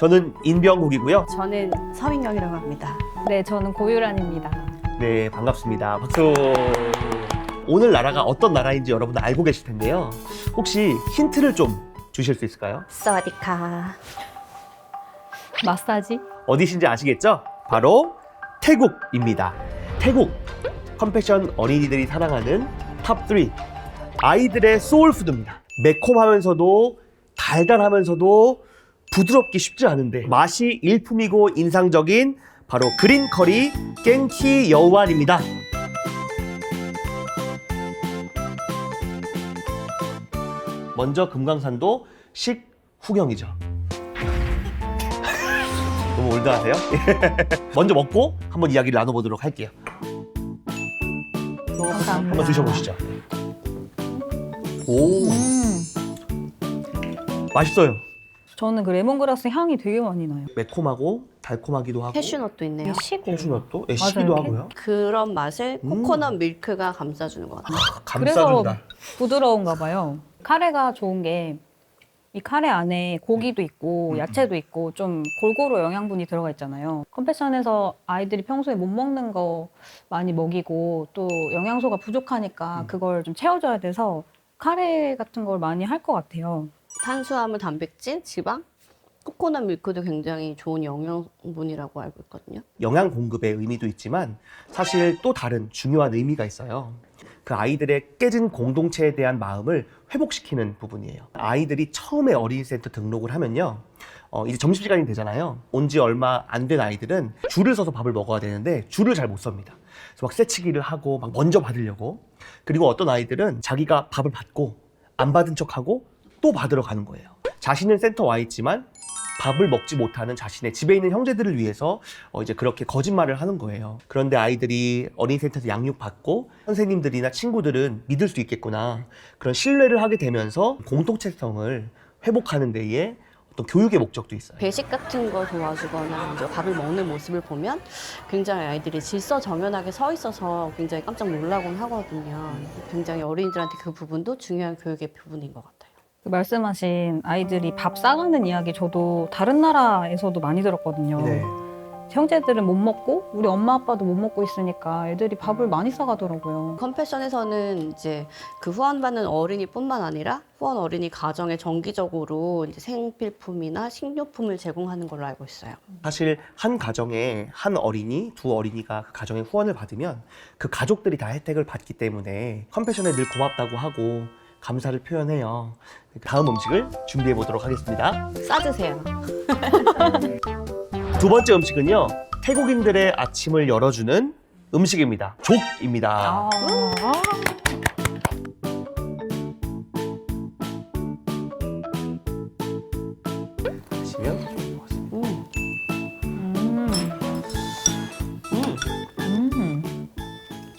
저는 인병국이고요. 저는 서민경이라고 합니다. 네, 저는 고유란입니다. 네, 반갑습니다. 박수. 오늘 나라가 어떤 나라인지 여러분들 알고 계실 텐데요. 혹시 힌트를 좀 주실 수 있을까요? 사와디카. 마사지? 어디신지 아시겠죠? 바로 태국입니다. 태국 컴패션 어린이들이 사랑하는 탑3 아이들의 소울푸드입니다. 매콤하면서도 달달하면서도 부드럽기 쉽지 않은데 맛이 일품이고 인상적인 바로 그린 커리 깽키 여우안입니다. 먼저 금강산도 식후경이죠. 너무 올드하세요? 먼저 먹고 한번 이야기를 나눠보도록 할게요. 한번 드셔보시죠. 오, 음, 맛있어요. 저는 그 레몬그라스 향이 되게 많이 나요. 매콤하고 달콤하기도 하고 캐슈넛도 있네요. 시고. 캐슈넛도 예, 시기도 맞아요. 하고요. 그런 맛을 음. 코코넛 밀크가 감싸주는 것 같아요. 감싸준다. 부드러운가 봐요. 카레가 좋은 게 이 카레 안에 고기도 있고 음, 야채도 있고 좀 골고루 영양분이 들어가 있잖아요. 컴패션에서 아이들이 평소에 못 먹는 거 많이 먹이고 또 영양소가 부족하니까 음. 그걸 좀 채워줘야 돼서 카레 같은 걸 많이 할 것 같아요. 탄수화물, 단백질, 지방, 코코넛 밀크도 굉장히 좋은 영양분이라고 알고 있거든요. 영양 공급의 의미도 있지만 사실 또 다른 중요한 의미가 있어요. 그 아이들의 깨진 공동체에 대한 마음을 회복시키는 부분이에요. 아이들이 처음에 어린이센터 등록을 하면요. 어, 이제 점심시간이 되잖아요. 온 지 얼마 안 된 아이들은 줄을 서서 밥을 먹어야 되는데 줄을 잘 못 섭니다. 그래서 막 새치기를 하고 막 먼저 받으려고. 그리고 어떤 아이들은 자기가 밥을 받고 안 받은 척하고 또 받으러 가는 거예요. 자신은 센터 와 있지만 밥을 먹지 못하는 자신의 집에 있는 형제들을 위해서 어, 이제 그렇게 거짓말을 하는 거예요. 그런데 아이들이 어린이센터에서 양육 받고 선생님들이나 친구들은 믿을 수 있겠구나. 그런 신뢰를 하게 되면서 공동체성을 회복하는 데에 어떤 교육의 목적도 있어요. 배식 같은 거 도와주거나 이제 밥을 먹는 모습을 보면 굉장히 아이들이 질서 정연하게 서 있어서 굉장히 깜짝 놀라곤 하거든요. 굉장히 어린이들한테 그 부분도 중요한 교육의 부분인 것 같아요. 그 말씀하신 아이들이 밥 싸가는 이야기 저도 다른 나라에서도 많이 들었거든요. 네. 형제들은 못 먹고 우리 엄마 아빠도 못 먹고 있으니까 애들이 밥을 많이 싸가더라고요. 컴패션에서는 이제 그 후원받는 어린이뿐만 아니라 후원 어린이 가정에 정기적으로 이제 생필품이나 식료품을 제공하는 걸로 알고 있어요. 사실 한 가정에 한 어린이, 두 어린이가 그 가정의 후원을 받으면 그 가족들이 다 혜택을 받기 때문에 컴패션에 늘 고맙다고 하고 감사를 표현해요. 다음 음식을 준비해 보도록 하겠습니다. 싸주세요. 두 번째 음식은요. 태국인들의 아침을 열어주는 음식입니다. 족입니다. 아,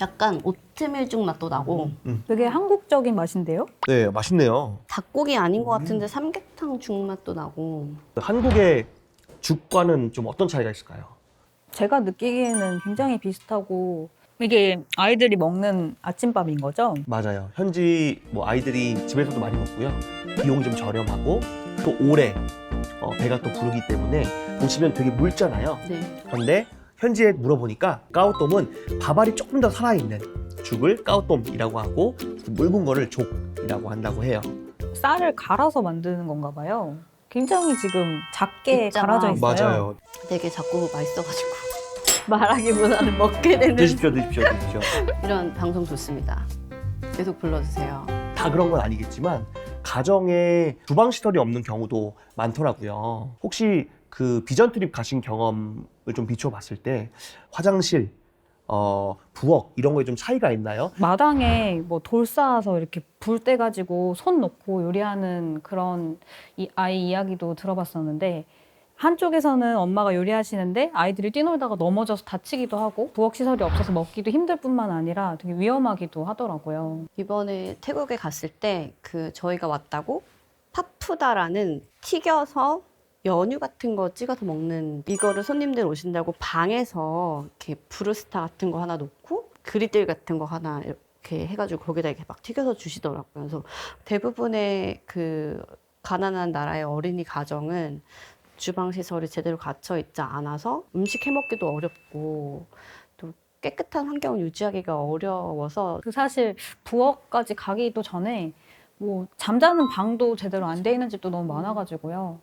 약간 오트밀 죽 맛도 나고 되게 한국적인 맛인데요? 네, 맛있네요. 닭고기 아닌 것 같은데 삼계탕 죽 맛도 나고 한국의 죽과는 좀 어떤 차이가 있을까요? 제가 느끼기에는 굉장히 비슷하고 이게 아이들이 먹는 아침밥인 거죠? 맞아요. 현지 뭐 아이들이 집에서도 많이 먹고요. 비용이 좀 저렴하고 또 오래 어, 배가 또 부르기 때문에 보시면 되게 묽잖아요. 네. 그런데 현지에 물어보니까 까오똠은 밥알이 조금 더 살아있는 죽을 까오똠이라고 하고 묽은 거를 족이라고 한다고 해요. 쌀을 갈아서 만드는 건가 봐요. 굉장히 지금 작게 있잖아. 갈아져 있어요. 되게 자꾸 맛있어가지고 말하기보다는 먹게 되는 드십시오, 드십시오, 드십시오. 이런 방송 좋습니다. 계속 불러주세요. 다 그런 건 아니겠지만 가정에 주방 시설이 없는 경우도 많더라고요. 혹시 그 비전 트립 가신 경험을 좀 비춰봤을 때 화장실, 어, 부엌 이런 거에 좀 차이가 있나요? 마당에 뭐 돌 쌓아서 이렇게 불 때 가지고 손 놓고 요리하는 그런 이 아이 이야기도 들어봤었는데 한쪽에서는 엄마가 요리하시는데 아이들이 뛰놀다가 넘어져서 다치기도 하고 부엌 시설이 없어서 먹기도 힘들 뿐만 아니라 되게 위험하기도 하더라고요. 이번에 태국에 갔을 때 그 저희가 왔다고 파푸다라는 튀겨서 연유 같은 거 찍어서 먹는 이거를 손님들 오신다고 방에서 이렇게 브루스타 같은 거 하나 놓고 그리들 같은 거 하나 이렇게 해가지고 거기다 이렇게 막 튀겨서 주시더라고요. 그래서 대부분의 그 가난한 나라의 어린이 가정은 주방 시설이 제대로 갖춰 있지 않아서 음식 해 먹기도 어렵고 또 깨끗한 환경을 유지하기가 어려워서 그 사실 부엌까지 가기도 전에 뭐 잠자는 방도 제대로 안 돼 있는 집도 너무 많아가지고요.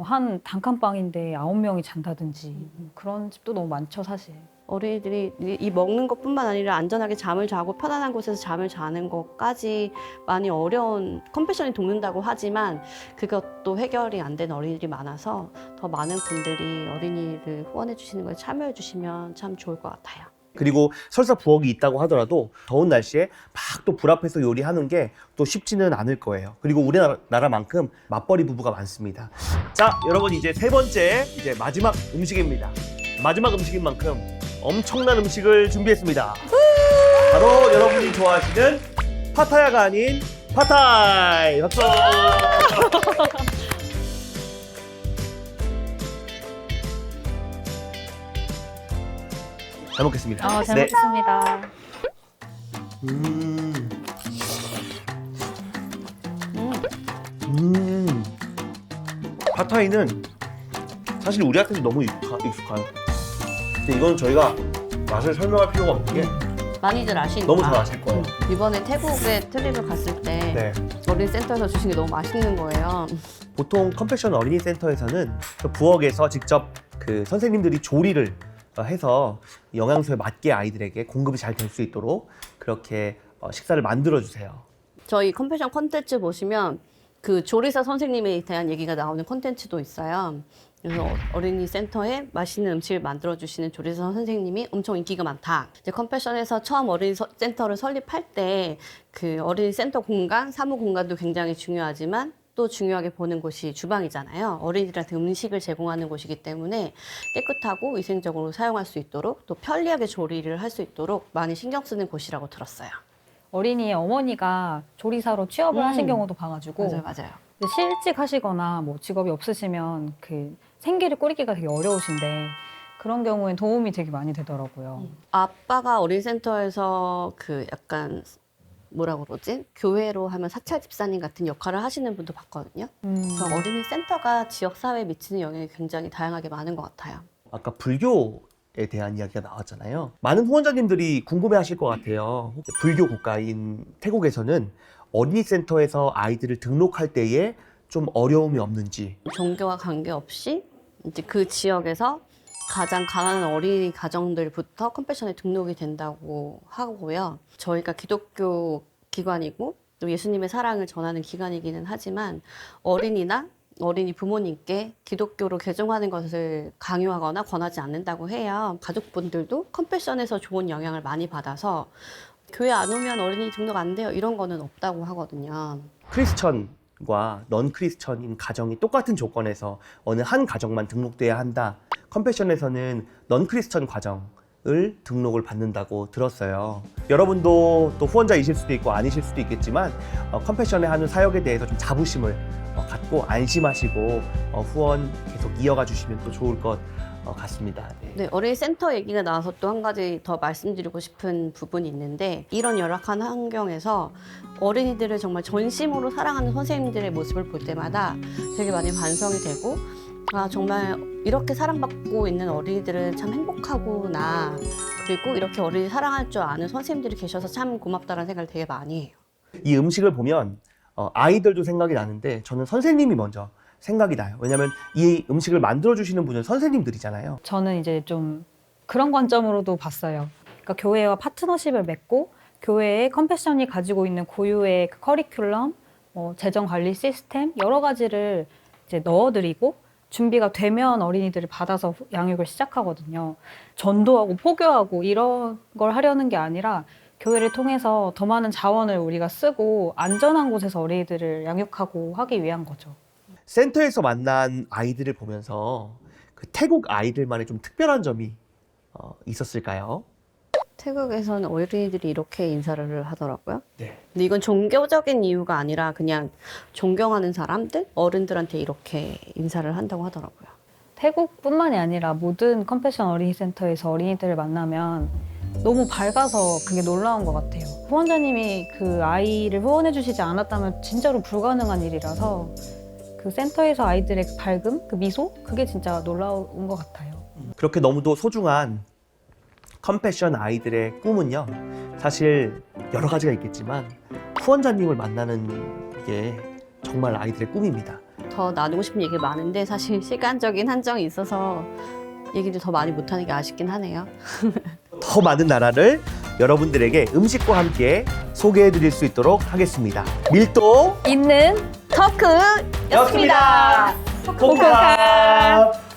뭐한 단칸방인데 아홉 명이 잔다든지 뭐 그런 집도 너무 많죠 사실. 어린이들이 이- 이 먹는 것뿐만 아니라 안전하게 잠을 자고 편안한 곳에서 잠을 자는 것까지 많이 어려운 컴패션이 돕는다고 하지만 그것도 해결이 안 된 어린이들이 많아서 더 많은 분들이 어린이를 후원해 주시는 걸 참여해 주시면 참 좋을 것 같아요. 그리고 설사 부엌이 있다고 하더라도 더운 날씨에 막 또 불 앞에서 요리하는 게 또 쉽지는 않을 거예요. 그리고 우리나라만큼 맞벌이 부부가 많습니다. 자, 여러분 이제 세 번째 이제 마지막 음식입니다. 마지막 음식인 만큼 엄청난 음식을 준비했습니다. 바로 여러분이 좋아하시는 파타야가 아닌 파타이. 박수. 잘 먹겠습니다. 아, 잘 네. 먹겠습니다. 음. 음. 음. 팟타이는 사실 우리한테도 너무 익숙하, 익숙한. 근데 이건 저희가 맛을 설명할 필요가 없는 게 많이들 아시니까 너무 잘 아실 거예요. 음, 이번에 태국에 트립을 갔을 때 네. 어린이 센터에서 주신 게 너무 맛있는 거예요. 보통 컴패션 어린이 센터에서는 그 부엌에서 직접 그 선생님들이 조리를 어, 해서 영양소에 맞게 아이들에게 공급이 잘 될 수 있도록 그렇게 어, 식사를 만들어 주세요. 저희 컴패션 콘텐츠 보시면 그 조리사 선생님에 대한 얘기가 나오는 콘텐츠도 있어요. 그래서 어- 어린이 센터에 맛있는 음식을 만들어 주시는 조리사 선생님이 엄청 인기가 많다. 이제 컴패션에서 처음 어린이 서- 센터를 설립할 때 그 어린이 센터 공간, 사무 공간도 굉장히 중요하지만 또 중요하게 보는 곳이 주방이잖아요. 어린이들한테 음식을 제공하는 곳이기 때문에 깨끗하고 위생적으로 사용할 수 있도록 또 편리하게 조리를 할 수 있도록 많이 신경 쓰는 곳이라고 들었어요. 어린이의 어머니가 조리사로 취업을 음. 하신 경우도 봐가지고 맞아요, 맞아요. 근데 실직 하시거나 뭐 직업이 없으시면 그 생계를 꾸리기가 되게 어려우신데 그런 경우엔 도움이 되게 많이 되더라고요. 아빠가 어린센터에서 그 약간 뭐라 그러지? 교회로 하면 사찰 집사님 같은 역할을 하시는 분도 봤거든요. 음. 그래서 어린이 센터가 지역 사회에 미치는 영향이 굉장히 다양하게 많은 것 같아요. 아까 불교 에 대한 이야기가 나왔잖아요. 많은 후원자님들이 궁금해하실 것 같아요. 불교 국가인 태국에서는 어린이 센터에서 아이들을 등록할 때에 좀 어려움이 없는지 종교와 관계없이 이제 그 지역에서 가장 가난한 어린이 가정들부터 컴패션에 등록이 된다고 하고요. 저희가 기독교 기관이고 또 예수님의 사랑을 전하는 기관이기는 하지만 어린이나 어린이 부모님께 기독교로 개종하는 것을 강요하거나 권하지 않는다고 해요. 가족분들도 컴패션에서 좋은 영향을 많이 받아서 교회 안 오면 어린이 등록 안 돼요. 이런 거는 없다고 하거든요. 크리스천과 넌 크리스천인 가정이 똑같은 조건에서 어느 한 가정만 등록돼야 한다. 컴패션에서는 넌 크리스천 가정을 등록을 받는다고 들었어요. 여러분도 또 후원자이실 수도 있고 아니실 수도 있겠지만 어, 컴패션에 하는 사역에 대해서 좀 자부심을 어, 갖고 안심하시고 어, 후원 계속 이어가 주시면 또 좋을 것 어, 같습니다. 네. 네, 어린이 센터 얘기가 나와서 또 한 가지 더 말씀드리고 싶은 부분이 있는데 이런 열악한 환경에서 어린이들을 정말 전심으로 사랑하는 선생님들의 모습을 볼 때마다 되게 많이 반성이 되고 아 정말 이렇게 사랑받고 있는 어린이들은 참 행복하구나 그리고 이렇게 어린이 사랑할 줄 아는 선생님들이 계셔서 참 고맙다는 생각을 되게 많이 해요. 이 음식을 보면 어, 아이들도 생각이 나는데 저는 선생님이 먼저 생각이 나요. 왜냐하면 이 음식을 만들어 주시는 분은 선생님들이잖아요. 저는 이제 좀 그런 관점으로도 봤어요. 그러니까 교회와 파트너십을 맺고 교회의 컴패션이 가지고 있는 고유의 그 커리큘럼, 뭐 재정 관리 시스템 여러 가지를 이제 넣어드리고 준비가 되면 어린이들을 받아서 후- 양육을 시작하거든요. 전도하고 포교하고 이런 걸 하려는 게 아니라 교회를 통해서 더 많은 자원을 우리가 쓰고 안전한 곳에서 어린이들을 양육하고 하기 위한 거죠. 센터에서 만난 아이들을 보면서 그 태국 아이들만의 좀 특별한 점이 어, 있었을까요? 태국에서는 어린이들이 이렇게 인사를 하더라고요. 네. 근데 이건 종교적인 이유가 아니라 그냥 존경하는 사람들, 어른들한테 이렇게 인사를 한다고 하더라고요. 태국뿐만이 아니라 모든 컴패션 어린이 센터에서 어린이들을 만나면 너무 밝아서 그게 놀라운 것 같아요. 후원자님이 그 아이를 후원해 주시지 않았다면 진짜로 불가능한 일이라서 그 센터에서 아이들의 그 밝음, 그 미소, 그게 진짜 놀라운 것 같아요. 그렇게 너무도 소중한 컴패션 아이들의 꿈은요. 사실 여러 가지가 있겠지만 후원자님을 만나는 게 정말 아이들의 꿈입니다. 더 나누고 싶은 얘기가 많은데 사실 시간적인 한정이 있어서 얘기를 더 많이 못하는 게 아쉽긴 하네요. 더 많은 나라를 여러분들에게 음식과 함께 소개해 드릴 수 있도록 하겠습니다. 밀도 있는 터크였습니다. 였습니다. 코카.